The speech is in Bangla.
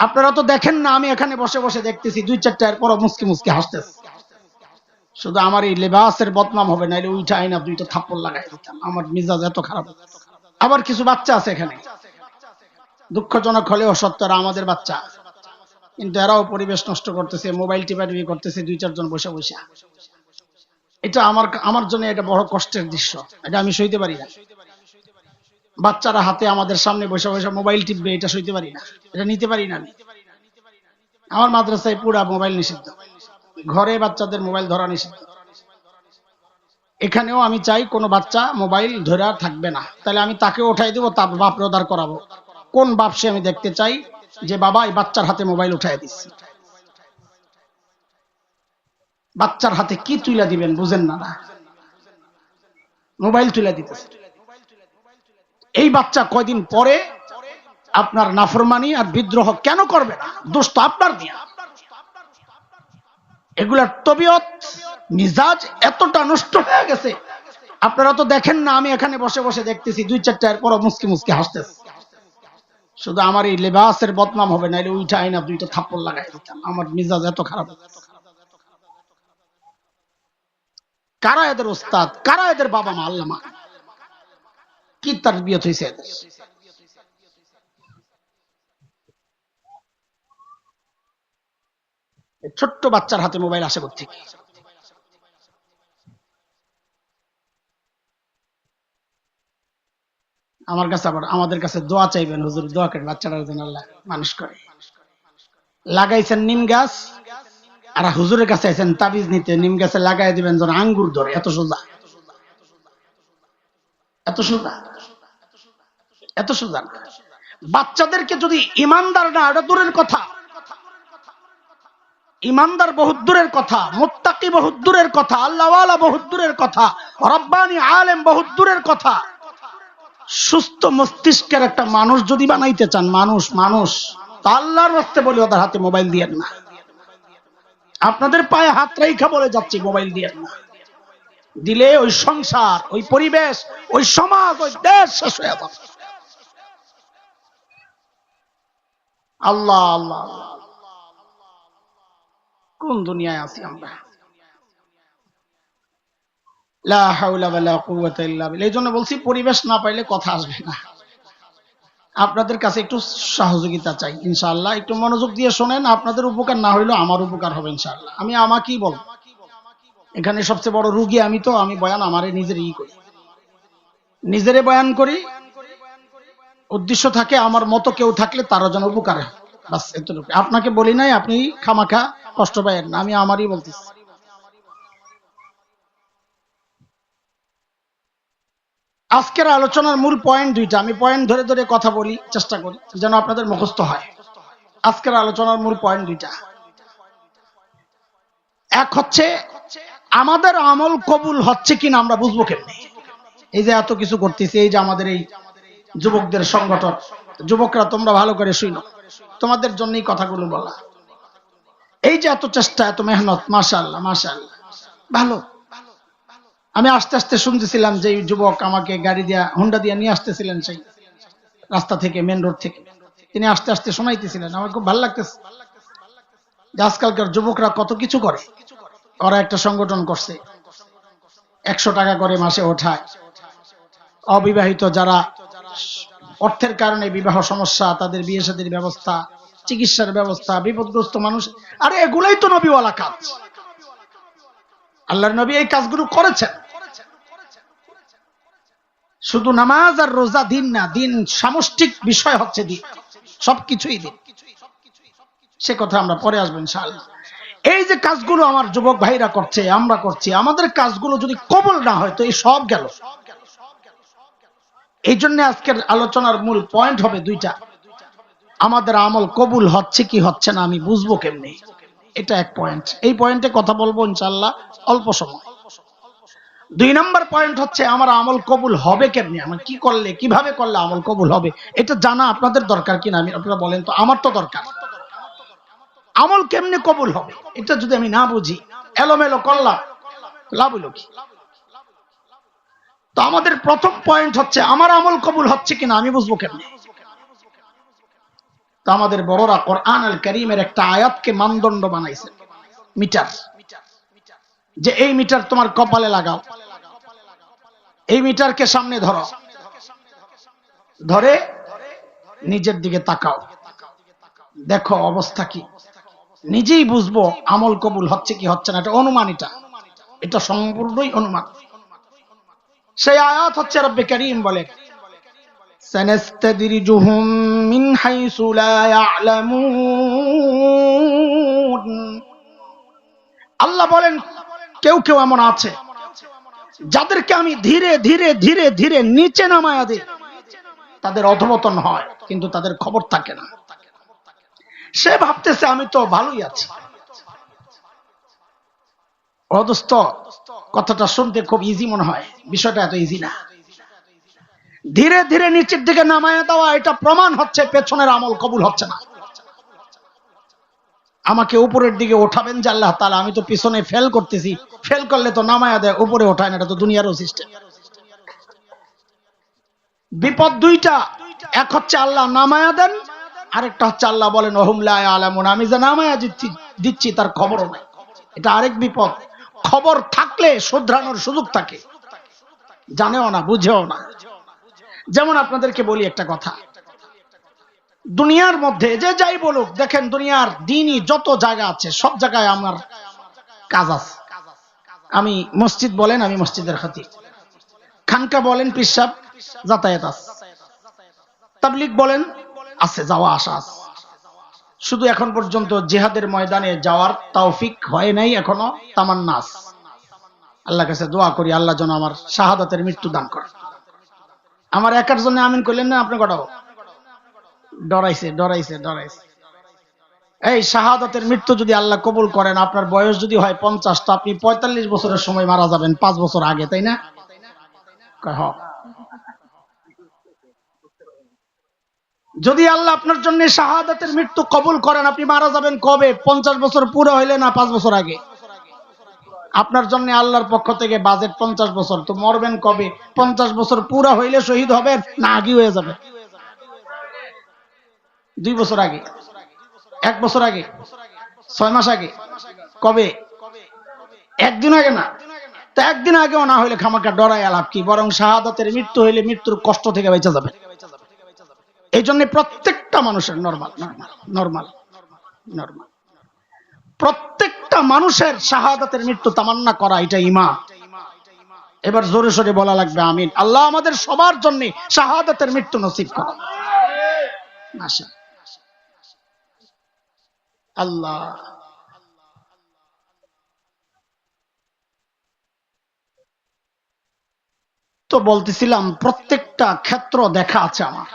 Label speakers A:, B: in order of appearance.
A: আপনারা তো দেখেন না, আমি এখানে বসে বসে দেখতেছি, দুই চারটা এর পর মুসকি মুসকি হাসতেছে। শুধু আমার এই লেবাসের বদনাম হবে না উইটা আইনা দুইটা থাপ্পড় লাগাই দিতাম আমার মিজাজ এত খারাপ। আবার কিছু বাচ্চা আছে এখানে। দুঃখজনক হলেও সত্য, এরা আমাদের বাচ্চা। কিন্তু এরাও পরিবেশ নষ্ট করতেছে, মোবাইল টিপাটিপি করতেছে, দুই চারজন বসে বসে। এটা আমার আমার জন্য এটা বড় কষ্টের দৃশ্য, এটা আমি সইতে পারি না। বাচ্চারা হাতে আমাদের সামনে বসে বসে মোবাইল টিপবে, এটা সইতে পারি না, এটা নিতে পারি না আমার মাদ্রাসায় পুরা মোবাইল নিষিদ্ধ। ঘরে বাচ্চাদের মোবাইল ধরা নিষিদ্ধ। এখানেও আমি চাই কোনো বাচ্চা মোবাইল ধরে থাকবে না। তাহলে আমি তাকে উঠাই দেবো, তার বাপ রোদার করাবো। কোন বাপ সে আমি দেখতে চাই যে, বাবা, এই বাচ্চার হাতে মোবাইল উঠাই দিচ্ছে বাচ্চার হাতে কি তুলে দিবেন বুঝেন না মোবাইল তুলে দিতেছে। এই বাচ্চা কয়দিন পরে আপনার নাফরমানি আর বিদ্রোহ কেন করবে না? দোষ তো আপনার দিয়া। এগুলার তবিয়ত, মিজাজ এতটা নষ্ট হয়ে গেছে। আপনারা তো দেখেন না, আমি এখানে বসে বসে দেখতেছি, দুই চারটা এর পর মুসকি মুসকি হাসতেছে। শুধু আমার এই লেবাসের বদনাম হবে না উইটা আইনা দুইটা থাপ্পড় লাগাই দিতাম। আমার মিজাজ এত খারাপ। কারা এদের ওস্তাদ? কারা এদের বাবা মা আল্লাহ মা কি তার বিয়ত হয়েছে ছোট্ট বাচ্চার হাতে মোবাইল আসে থেকে আমার কাছে আবার, আমাদের কাছে দোয়া চাইবেন হুজুর, দোয়া করে বাচ্চারা যেন আল্লাহ মানুষ করে। লাগাইছেন নিম গাছ, আর হুজুরের কাছে আছেন তাবিজ নিতে, নিম গাছে লাগাই দিবেন যেন আঙ্গুর ধরে। এত সোজা? এত সোজা? এত সোজা বাচ্চাদেরকে যদি ইমানদার না, এটা দূরের কথা। ইমানদার বহুত দূরের কথা, মুত্তাকি বহুত দূরের কথা, আল্লাহওয়ালা বহুত দূরের কথা, রব্বানি আলেম বহুত দূরের কথা। সুস্থ মস্তিষ্কের একটা মানুষ যদি বানাইতে চান, মানুষ মানুষ আল্লাহর রাস্তে বলি ওদের হাতে মোবাইল দিয়ে না। আপনাদের পায়ে হাত রেখা বলে যাচ্ছি, মোবাইল দিয়ে না। দিলে ওই সংসার, ওই পরিবেশ, ওই সমাজ, ওই দেশ শেষ হয়ে যাবে। আল্লাহ আল্লাহ। কোন দুনিয়ায় আছি আমরা। এই জন্য বলছি, পরিবেশ না পাইলে কথা আসবে না। আপনাদের কাছে একটু সহযোগিতা চাই, ইনশাআল্লাহ। একটু মনোযোগ দিয়ে শোনেন, আপনাদের উপকার না হইলেও আমার উপকার হবে, ইনশাআল্লাহ। আমি আমাকেই বলব। এখানে সবচেয়ে বড় রুগী আমি তো, আমি বয়ান আমারে নিজেরই করি। নিজেরে বয়ান করি উদ্দেশ্য থাকে আমার মতো কেউ থাকলে তারও যেন উপকার হয়। আপনাকে বলি নাই, আপনি খামাখা কষ্ট পাইয়েন না, আমি আমারই বলতেছি। আজকের আলোচনার মূল পয়েন্ট দুইটা। আমি পয়েন্ট ধরে ধরে কথা বলি, চেষ্টা করি, যেন আপনাদের মুখস্থ হয়। আজকের আলোচনার মূল পয়েন্ট দুইটা। এক হচ্ছে, আমাদের আমল কবুল হচ্ছে কিনা আমরা বুঝব কেমনি? এই যে এত কিছু করতেছি, এই যে আমাদের এই যুবকদের সংগঠন। যুবকরা, তোমরা ভালো করে শুনো তোমাদের জন্যই কথাগুলো বলা। এই যে এত চেষ্টা, এত মেহনত মাশাল্লাহ মাশাল্লাহ ভালো। আমি আস্তে আস্তে শুনতেছিলাম যে যুবক আমাকে গাড়ি দিয়া, হুন্ডা দিয়া নিয়ে আসতেছিলেন সেই রাস্তা থেকে মেন রোড থেকে। তিনি আস্তে আস্তে শোনাইতেছিলেন। আমার খুব ভালো লাগতেছে যে আজকালকার যুবকরা কত কিছু করে। ওরা একটা সংগঠন করছে। একশো টাকা করে মাসে ওঠায়। অবিবাহিত যারা অর্থের কারণে বিবাহ সমস্যা, তাদের বিয়ে সাদের ব্যবস্থা, চিকিৎসার ব্যবস্থা, বিপদগ্রস্ত মানুষ। আরে এগুলাই তো নবীওয়ালা কাজ। আল্লাহর নবী এই কাজগুলো করেছেন। শুধু নামাজ আর রোজা দিন না, দিন সামষ্টিক বিষয় হচ্ছে দিন। সবকিছুই দিন। সে কথা আমরা পরে আসব ইনশাআল্লাহ। এই যে কাজগুলো আমার যুবক ভাইরা করছে, আমরা করছি, আমাদের কাজগুলো যদি কবল না হয় তো এই সব গেল। এই জন্য আজকের আলোচনার মূল পয়েন্ট হবে দুইটা। আমাদের আমল কবুল হচ্ছে কি হচ্ছে না, আমি বুঝব কেমনি? এটা এক পয়েন্ট এই পয়েন্টে কথা বলব ইনশাল্লাহ অল্প সময়। দুই নম্বর পয়েন্ট হচ্ছে আমার আমল কবুল হবে কেমনি? আমার কি করলে, কীভাবে করলে আমল কবুল হবে? এটা জানা আপনাদের দরকার কিনা? আমি আপনারা বলেন তো, আমার তো দরকার। আমল কেমনি কবুল হবে? এটা যদি আমি না বুঝি, এলোমেলো করলাম, লাভ হইল কি? তো আমাদের প্রথম পয়েন্ট হচ্ছে, আমার আমল কবুল হচ্ছে কিনা আমি বুঝব কেমনে? তো আমাদের বড়রা কোরআন আল করিমের একটা আয়াতকে মানদণ্ড বানাইছে, মিটার। যে এই মিটার তোমার কপালে লাগাও। এই মিটারকে সামনে ধরো। ধরে নিজের দিকে তাকাও। দেখো অবস্থা কি? নিজেই বুঝব আমল কবুল হচ্ছে কি হচ্ছে না, এটা অনুমান এটা। এটা সম্পূর্ণই অনুমান। সেই আয়াত হচ্ছে রব্বে করিম বলে سنستدرجهم من حيث لا يعلمون আল্লাহ বলেন কেউ কেউ এমন আছে যাদেরকে আমি ধীরে ধীরে ধীরে ধীরে নিচে নামায়া দিই তাদের অধবতন হয় কিন্তু তাদের খবর থাকে না সে ভাবতেছে আমি তো ভালোই আছি অদস্ত কথাটা শুনতে খুব ইজি মনে হয়। বিষয়টা এত ইজি না। ধীরে ধীরে নিচের দিকে নামায় দেওয়া, এটা প্রমাণ হচ্ছে, পেছনের আমল কবুল হচ্ছে না। আমাকে উপরের দিকে ওঠাবেন যে আল্লাহ তালা আমি তো পিছনে ফেল করতেছি। ফেল করলে তো নামায়া দেয়, উপরে ওঠায় না, এটা তো দুনিয়ারও সিস্টেম বিপদ দুইটা, এক হচ্ছে আল্লাহ নামায়া দেন, আরেকটা হচ্ছে আল্লাহ বলেন ওহুমলা আলামুন আমি যে নামায়া দিচ্ছি দিচ্ছি, তার খবরও নাই। এটা আরেক বিপদ। খবর থাকলে শুধরানোর সুযোগ থাকে। জানেও না, বুঝেও না। যেমন আপনাদেরকে বলি একটা কথা। দুনিয়ার মধ্যে যে যাই বলুক, দেখেন দুনিয়ার দিনই যত জায়গা আছে, সব জায়গায় আমার কাজ আছে। আমি মসজিদ বলেন, আমি মসজিদের খাতির। খানকা বলেন পিসাব যাতায়াত আছে। তাবলিক বলেন, আছে, যাওয়া আসা আছে। শুধু এখন পর্যন্ত জেহাদের ময়দানে যাওয়ার তৌফিক হয় নাই, এখনও তামান্না আছে। আল্লাহ কাছে দোয়া করি, আল্লাহ যেন আমার শাহাদাতের মৃত্যু দান করে আমার একার জন্য আমিন করলেন না, আপনি কটাও? ডরাইছে ডরাইছে ডরাইছে। এই শাহাদাতের মৃত্যু যদি আল্লাহ কবুল করেন, আপনার বয়স যদি হয় পঞ্চাশ, তো আপনি পঁয়তাল্লিশ বছরের সময় মারা যাবেন, পাঁচ বছর আগে, তাই না। যদি আল্লাহ আপনার জন্য শাহাদাতের মৃত্যু কবুল করেন, আপনি মারা যাবেন কবে? পঞ্চাশ বছর পুরো হইলে না পাঁচ বছর আগে? আপনার জন্য আল্লাহর পক্ষ থেকে বাজেট পঞ্চাশ বছর। তো মরবেন কবে? পঞ্চাশ বছর পুরা হইলে শহীদ হবেন না আগে হয়ে যাবে? দুই বছর আগে। এক বছর আগে? ছয় মাস আগে? কবে? একদিন আগে না? তা একদিন আগেও না হইলে খামাকা ডরাই আলাপ কি? বরং শাহাদাতের মৃত্যু হইলে মৃত্যুর কষ্ট থেকে বেঁচে যাবে। এই জন্য প্রত্যেকটা মানুষের নর্মাল নর্মাল নর্মাল নর্মাল প্রত্যেকটা মানুষের শাহাদাতের মৃত্যু তামান্না করা, এটা ইমান এবার জোরে সোরে বলা লাগবে, আমিন। আল্লাহ আমাদের সবার জন্য শাহাদাতের মৃত্যু নসিব করা আল্লাহ। তো বলতেছিলাম, প্রত্যেকটা ক্ষেত্র দেখা আছে আমার।